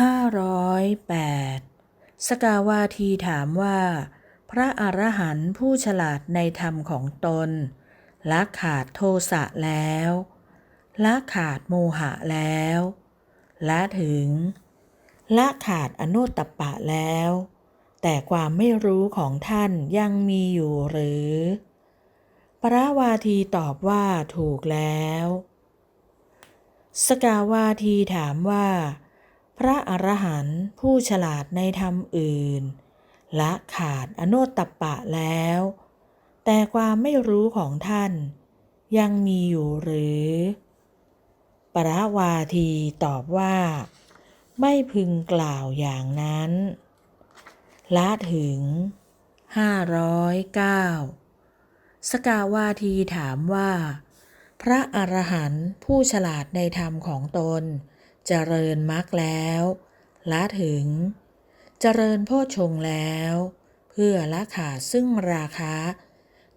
ห้าร้อยแปดสกาวาทีถามว่า พระอรหันต์ผู้ฉลาดในธรรมของตน ละขาดโทสะแล้ว ละขาดโมหะแล้ว ละถึง ละขาดอนุตตปะแล้ว แต่ความไม่รู้ของท่านยังมีอยู่หรือ พระวาทีตอบว่าถูกแล้ว สกาวาทีถามว่า พระอรหันต์ผู้ฉลาดในธรรมอื่น ละขาดอโนตตปปะแล้ว แต่ความไม่รู้ของท่านยังมีอยู่หรือ ปรวาทีตอบว่า ไม่พึงกล่าวอย่างนั้น ละถึง 509 สกาวาทีถามว่า พระอรหันต์ผู้ฉลาดในธรรมของตน เจริญมรรคแล้วละถึง เจริญโพชงแล้ว เพื่อละขาดซึ่งราคะ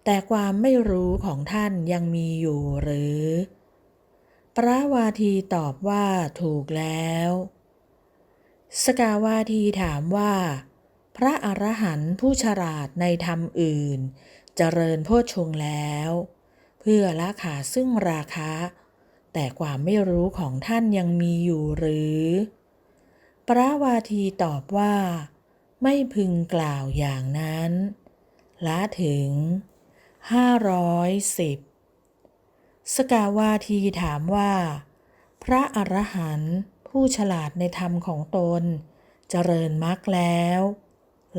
แต่ความไม่รู้ของท่านยังมีอยู่หรือ พระวาทีตอบว่าถูกแล้ว สกาวาทีถามว่า พระอรหันต์ผู้ฉลาดในธรรมอื่น เจริญโพชงแล้ว เพื่อละขาดซึ่งราคะ แต่ความไม่รู้ของท่านยังมีอยู่หรือ พระวาทีตอบว่า ไม่พึงกล่าวอย่างนั้น ละถึง510สกาวาทีถามว่า พระอรหันต์ผู้ฉลาดในธรรมของตน เจริญมรรคแล้ว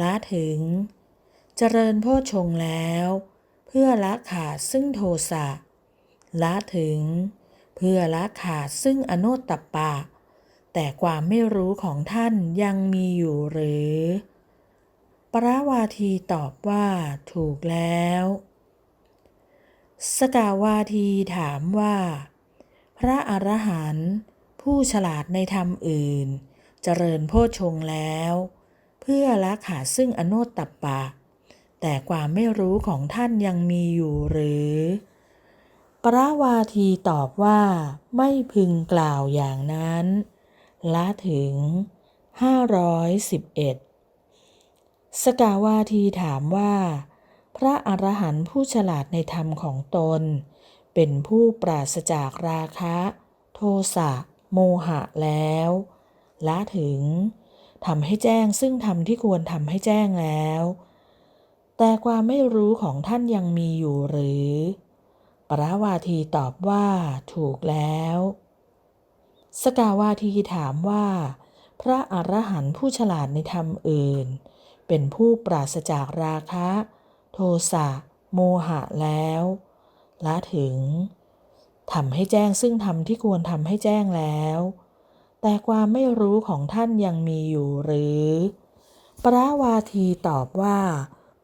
ละถึง เจริญโพชงแล้ว เพื่อละขาดซึ่งโทสะละถึง เพื่อละขาดซึ่งอโนตตัปะ แต่ความไม่รู้ของท่านยังมีอยู่หรือ ปราวาทีตอบว่าถูกแล้ว สกาวาทีถามว่า พระอรหันต์ผู้ฉลาดในธรรมอื่น เจริญโพชงแล้ว เพื่อละขาดซึ่งอโนตตัปปะ แต่ความไม่รู้ของท่านยังมีอยู่หรือ ปราวาทีตอบว่า ไม่พึงกล่าวอย่างนั้น ละถึง 511 สกาวาทีถามว่า พระอรหันต์ผู้ฉลาดในธรรมของตน เป็นผู้ปราศจากราคะ โทสะ โมหะแล้ว ละถึงทำให้แจ้งซึ่งธรรมที่ควรทำให้แจ้งแล้ว แต่ความไม่รู้ของท่านยังมีอยู่หรือ ปราวาทีตอบว่าถูกแล้ว สกาวาทีถามว่า พระอรหันต์ผู้ฉลาดในธรรมอื่น เป็นผู้ปราศจากราคะ โทสะโมหะแล้วละถึงทำให้แจ้งซึ่งธรรมที่ควรทำให้แจ้งแล้ว แต่ความไม่รู้ของท่านยังมีอยู่หรือ ปราวาทีตอบว่า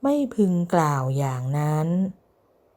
ไม่พึงกล่าวอย่างนั้น